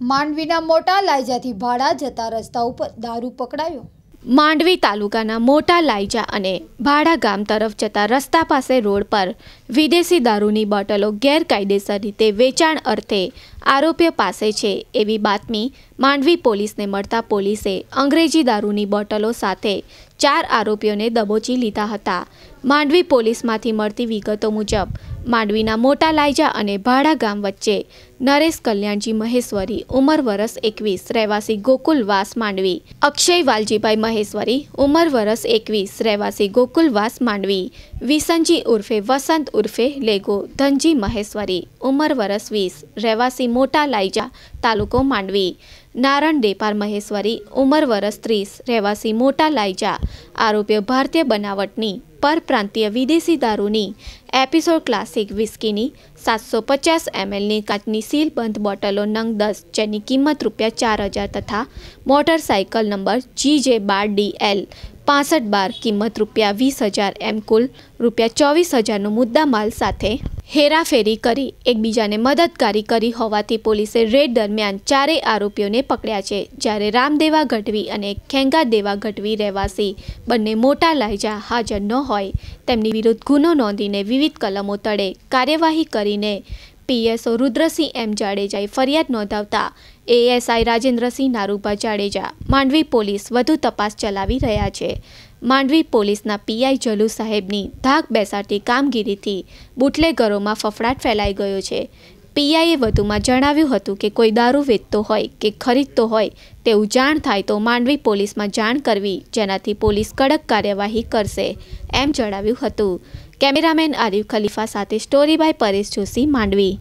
માંડવીના મોટા લાયજાથી ભાડા જતા રસ્તા ઉપર દારૂ પકડાયો. માંડવી તાલુકાના મોટા લાયજા અને ભાડા ગામ તરફ જતા રસ્તા પાસે રોડ પર વિદેશી દારૂની બોટલો ગેરકાયદેસર રીતે વેચાણ અર્થે આરોપીઓ પાસે છે એવી બાતમી માંડવી પોલીસને મળતા પોલીસે અંગ્રેજી દારૂની બોટલો સાથે ચાર આરોપીઓને દબોચી લીધા હતા. માંડવી પોલીસમાંથી મળતી વિગતો મુજબ, માંડવીના મોટા લાયજા અને ભાડા ગામ વચ્ચે નરેશ કલ્યાણજી મહેશ્વરી, ઉંમર વરસ એકવીસ, રહેવાસી ગોકુલવાસ માંડવી. અક્ષય વાલજીભાઈ મહેશ્વરી, ઉંમર વરસ એકવીસ, રહેવાસી ગોકુલવાસ માંડવી. વિસનજી ઉર્ફે વસંત ઉર્ફે લેગો ધનજી મહેશ્વરી, ઉંમર વરસ વીસ, રહેવાસી મોટા લાયજા તાલુકો માંડવી. નારણ દેપાર મહેશ્વરી, ઉંમર વરસ ત્રીસ, રહેવાસી મોટા લાયજા આરોપીઓ ભારતીય બનાવટની, પરપ્રાંતીય વિદેશી દારૂની, એપિસોડ ક્લાસિક વિસ્કીની, સાતસો પચાસ એમએલની કાચની સીલબંધ બોટલો નંગ દસ, જેની કિંમત રૂપિયા ચાર હજાર તથા મોટરસાયકલ નંબર જી જે બાર ડી એલ પાસઠ બાર કિંમત રૂપિયા વીસ હજાર એમ કુલ રૂપિયા ચોવીસ હજારનો મુદ્દા માલ સાથે હેરાફેરી કરી, એકબીજાને મદદગારી કરી હોવાથી પોલીસે રેડ દરમિયાન ચારેય આરોપીઓને પકડ્યા છે. જ્યારે રામદેવા ગઢવી અને ખેંગા દેવા ગઢવી રહેવાસી બંને મોટા લાયજા હાજર ન હોય, તેમની વિરુદ્ધ ગુનો નોંધીને વિવિધ કલમો તળે કાર્યવાહી કરીને પીએસઓ રુદ્રસિંહ એમ જાડેજાએ ફરિયાદ નોંધાવતા એએસઆઈ રાજેન્દ્રસિંહ નારુભા જાડેજા માંડવી પોલીસ વધુ તપાસ ચલાવી રહ્યા છે. માંડવી પોલીસના પીઆઈ જલુ સાહેબની ધાક બેસાડતી કામગીરીથી બુટલેગરોમાં ફફડાટ ફેલાઈ ગયો છે. પીઆઈએ વધુમાં જણાવ્યું હતું કે કોઈ દારૂ વેચતો હોય કે ખરીદતો હોય તેવું જાણ થાય તો માંડવી પોલીસમાં જાણ કરવી, જેનાથી પોલીસ કડક કાર્યવાહી કરશે, એમ જણાવ્યું હતું. કેમેરામેન આરિફ ખલીફા સાથે સ્ટોરી બાય પરેશ જોશી, માંડવી.